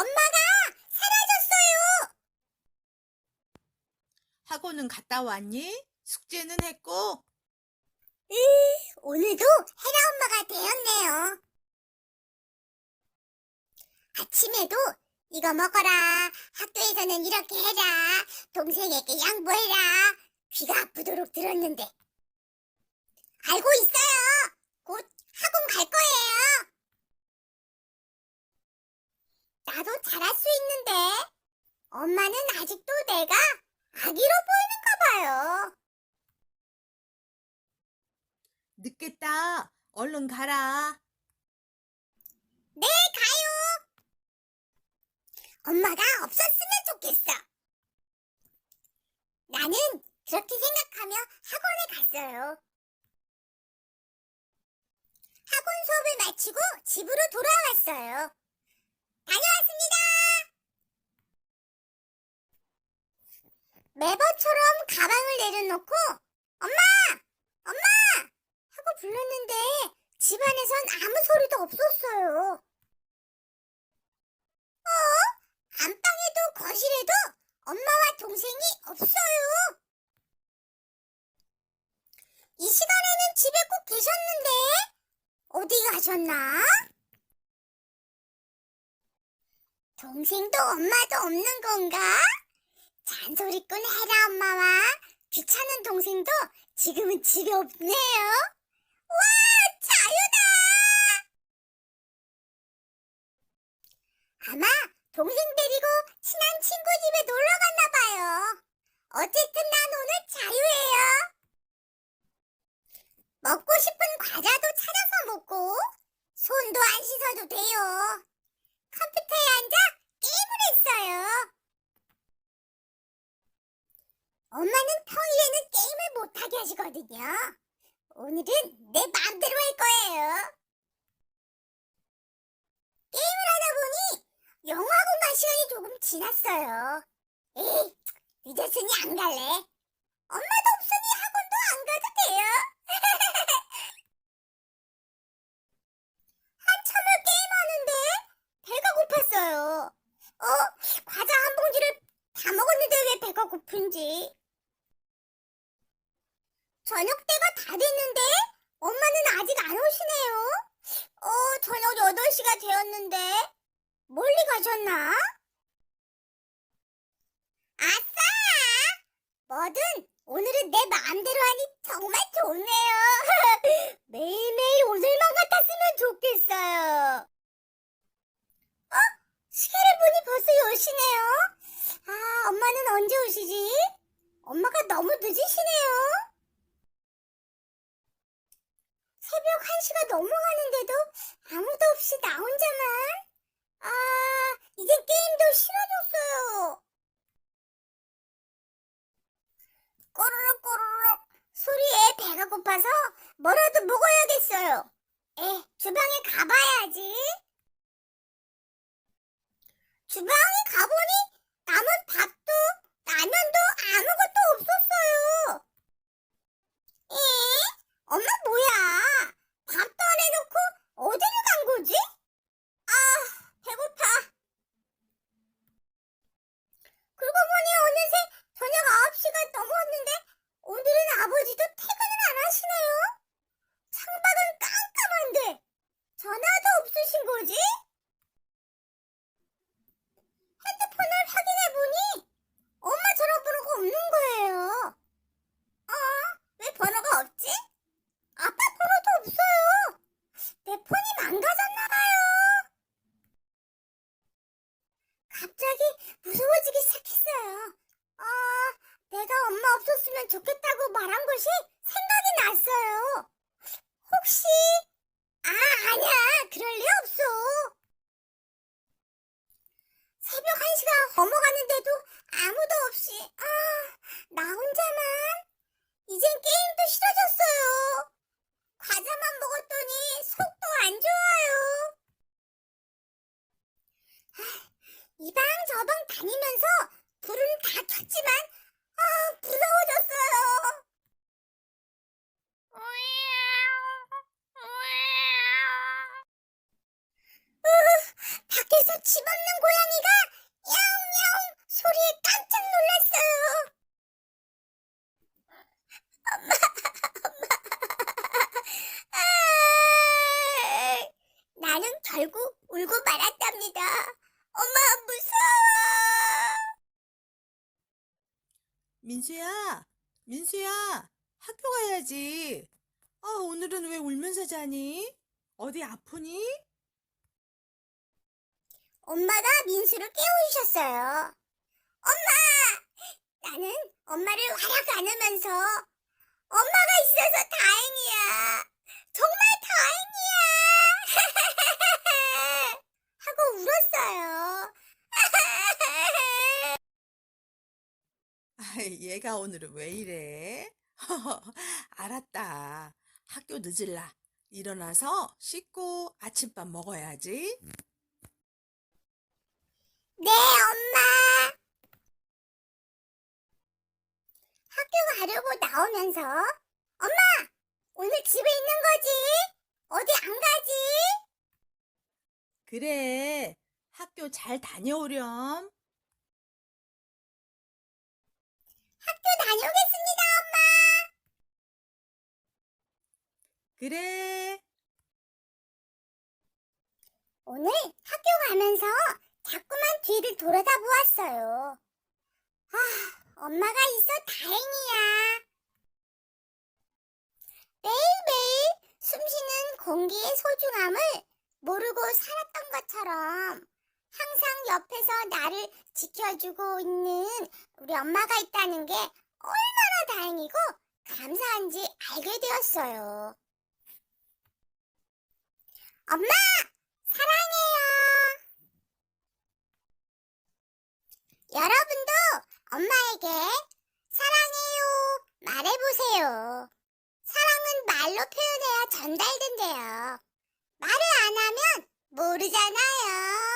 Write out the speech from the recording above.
엄마가 사라졌어요. 학원은 갔다 왔니? 숙제는 했고? 으, 오늘도 헤라 엄마가 되었네요. 아침에도 이거 먹어라. 학교에서는 이렇게 해라. 동생에게 양보해라. 귀가 아프도록 들었는데. 알고 있어요. 곧 학원 갈 거예요. 나도 잘할 수 있는데. 엄마는 아직도 내가 아기로 보이는가 봐요. 늦겠다. 얼른 가라. 네, 가요. 엄마가 없었으면 좋겠어. 나는 그렇게 생각하며 학원에 갔어요. 학원 수업을 마치고 집으로 돌아왔어요. 다녀왔습니다. 매번처럼 가방을 내려놓고 엄마! 엄마! 하고 불렀는데 집안에선 아무 소리도 없었어요. 어? 안방에도 거실에도 엄마와 동생이 없어요. 이 시간에는 집에 꼭 계셨는데 어디 가셨나? 동생도 엄마도 없는 건가? 잔소리꾼 헤라 엄마와 귀찮은 동생도 지금은 집에 없네요. 와, 자유다! 아마 동생 데리고 친한 친구 집에 놀러 갔나 봐요. 어쨌든 난 오늘 자유예요. 먹고 싶은 과자도 찾아서 먹고 손도 안 씻어도 돼요. 컴퓨터에 앉아 게임을 했어요. 엄마는 평일에는 게임을 못하게 하시거든요. 오늘은 내 마음대로 할 거예요. 게임을 하다 보니 갈 시간이 조금 지났어요. 에이, 늦었으니 안 갈래. 엄마도 안 가도 돼요. 한참을 게임하는데 배가 고팠어요. 어, 과자 한 봉지를 다 먹었는데 왜 배가 고픈지. 저녁 때가 다 됐는데 엄마는 아직 안 오시네요. 어, 저녁 8시가 되었는데 멀리 가셨나? 아싸! 뭐든 오늘은 내 마음대로 하니 정말 좋네요. 매일매일 오늘만 같았으면 좋겠어요. 어? 시계를 보니 벌써 10시네요. 아, 엄마는 언제 오시지? 엄마가 너무 늦으시네요. 새벽 1시가 넘어가는데도 아무도 없이 나 혼자만. 아, 이제 게임도 싫어졌어요. 꼬르륵 꼬르륵 소리에 배가 고파서 뭐라도 먹어야겠어요. 에, 주방에 가봐야지. 주방에 가보니 남은 밥도 라면도 아무것도 없었어요. 에? 엄마 뭐야? 밥도 안 해놓고 어디를 간 거지? 아, 배고파. 그러고 보니 어느새 저녁 9시가 넘었는데 오늘은 아버지도 퇴근을 안 하시네요. 창밖은 깜깜한데 전화도 없으신 거지? 핸드폰을 확인해 보니 엄마 전화번호가 없는 거예요. 어? 왜 번호가 없지? 아빠 번호도 없어요. 내 폰이 망가졌나 봐요. 갑자기 무서워지기 시작했어요. 아, 내가 엄마 없었으면 좋겠다고 말한 것이 생각이 났어요. 혹시 아, 아니야. 그럴 리 없어. 새벽 1시가 넘어가는데도 아무도 없이 아, 나 혼자만 이젠 게임도 싫어졌어요. 과자만 먹었더니 속도 안 좋아요. 이 방 저 방 다니면서 불은 다 켰지만 아 무서워졌어요. 으, 밖에서 집 없는 고양이 울고 말았답니다. 엄마, 무서워! 민수야, 민수야, 학교 가야지. 아, 오늘은 왜 울면서 자니? 어디 아프니? 엄마가 민수를 깨우셨어요. 엄마! 나는 엄마를 와락 안으면서 엄마가 있어서 다행이야. 정말 다행이야. 하고 울었어요. 아, 얘가 오늘은 왜 이래? 알았다. 학교 늦을라. 일어나서 씻고 아침밥 먹어야지. 네, 엄마. 학교 가려고 나오면서 엄마, 오늘 집에 있는 거지? 어디 안 가지? 그래. 학교 잘 다녀오렴. 학교 다녀오겠습니다, 엄마. 그래. 오늘 학교 가면서 자꾸만 뒤를 돌아다 보았어요. 아, 엄마가 있어 다행이야. 매일매일 숨쉬는 공기의 소중함을 모르고 살았던 것처럼 항상 옆에서 나를 지켜주고 있는 우리 엄마가 있다는 게 얼마나 다행이고 감사한지 알게 되었어요. 엄마! 사랑해요. 여러분도 엄마에게 사랑해요 말해보세요. 사랑은 말로 표현해야 전달된대요. 말을 안 하면 모르잖아요.